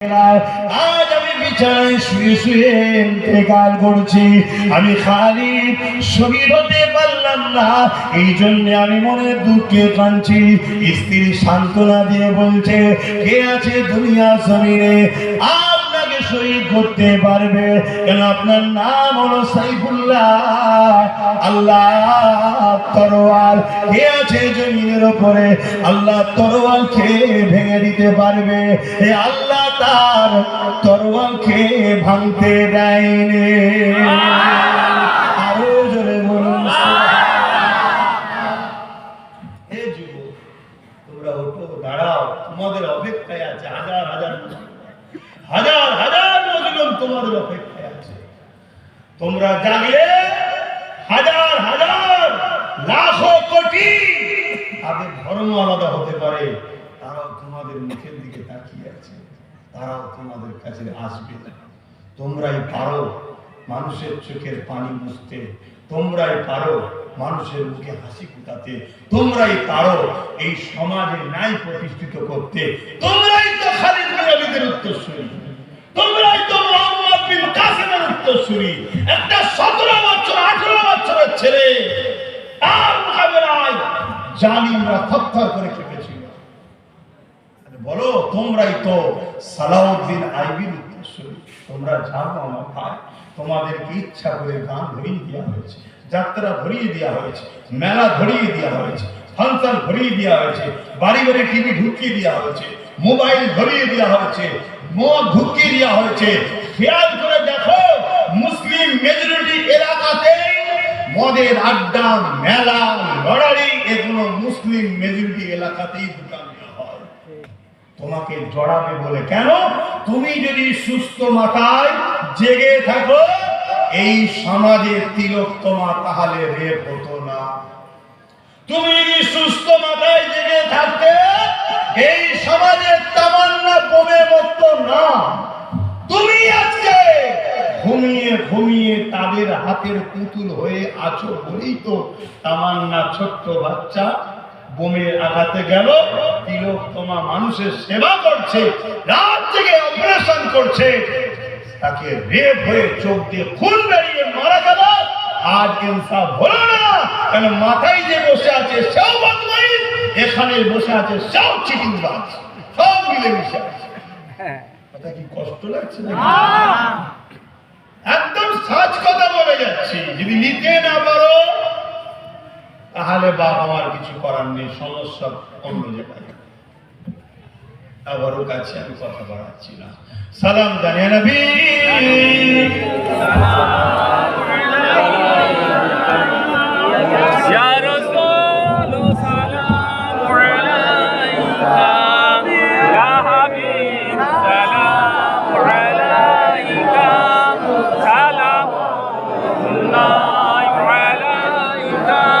আজ আমি বিছানায় শুয়ে শুয়ে ইন্তেকাল করছি। আমি খালি শহীদ হতে পারলাম না। এই জন্য আমি মনে দুঃখে কাঁদছি। স্ত্রী সান্ত্বনা দিয়ে বলছে, কে আছে দুনিয়া জমিনে? আপনাকে শহীদ করতে পারবে। কেন আপনার নাম হলো সাইফুল্লাহ? আল্লাহ তরোয়াল। কে আছে জমিনের উপরে আল্লাহ তরোয়াল খেয়ে ভেঙে দিতে পারবে? এ আল্লাহ তার তরোয়াল খেয়ে ভাঙতে দেয়নি। জোরে হাজার হাজার। হাজার অপেক্ষায় আছে। তোমরা জাগলে হাজার হাজার, লাখো কোটি তাদের ধর্ম আলাদা হতে পারে। তারাও তোমাদের মুখের দিকে তাকিয়ে আছে। তারাও তোমাদের কাছে আসবে তোমরাই পারো মানুষের চোখের পানি মুছতে। তোমরাই পারো মানুষের মুখে হাসি ফুটাতে। তোমরাই পারো এই সমাজে ন্যায় প্রতিষ্ঠিত করতে। তোমরাই তো খালিদ ওয়ালিদের উত্তরসূরি। তোমরাই তো মোহাম্মদ বিন কাসিমের একটা সতেরো বছর, আঠারো বছরের ছেলে, তার মোকাবেলায় জালিমরা থরথর করে কেঁপেছিল আরে বলো, তোমরাই তো সালাউদ্দিন আইবির তোমরা জানো আমার ভাই, তোমাদেরকে ইচ্ছা করে গান ধরিয়ে দেওয়া হয়েছে, যাত্রা ধরিয়ে দেওয়া হয়েছে, মেলা ধরিয়ে দেওয়া হয়েছে, ফাংশন ধরিয়ে দেওয়া হয়েছে বাড়ি বাড়ি টিভি ঢুকিয়ে দেওয়া হয়েছে, মোবাইল ধরিয়ে দেওয়া হয়েছে, মদ ঢুকিয়ে দেওয়া হয়েছে, খেয়াল করে মেজরিটি এলাকাতে মদের আড্ডা, মেলা, লড়াই, এগুলো মুসলিম মেজরিটি এলাকাতেই তোমাকে জড়াবে বলে কেন? তুমি যদি সুস্থ মাথায় জেগে থাকো, এই সমাজের তিলক তোমার তাহলে রেপ হতো না। তুমি যদি সুস্থ মাথায় জেগে থাকতে, এই সমাজের তামান্না কমে মতো না তুমি আজকে ঘুমিয়ে ঘুমিয়ে তাদের হাতের পুতুল হয়ে আছো বলেই তো তামান্না ছোট্ট বাচ্চা বোমের আঘাতে গেল। তিলক তোমা মানুষের সেবা করছে রাত থেকে অপারেশন করছে। তাকে রেপ হয়ে চোখ দিয়ে খুন বেরিয়ে মারা গেল। আজ ইনসাফ হলো না কেন মাথায় যে বসে আছে সেও বদমাইশ এখানে বসে আছে সেও চিটিংবাজ সব মিলে মিশে আছে কথা কি কষ্ট লাগছে না সাজ কথা বলে যাচ্ছি। যদি নিতে না পারো, তাহলে বাবা আমার কিছু করার নেই, সমস্যা অন্য জায়গায়। আবারও কাছে আমি কথা বাড়াচ্ছি না। সালাম জানিয়ে নবী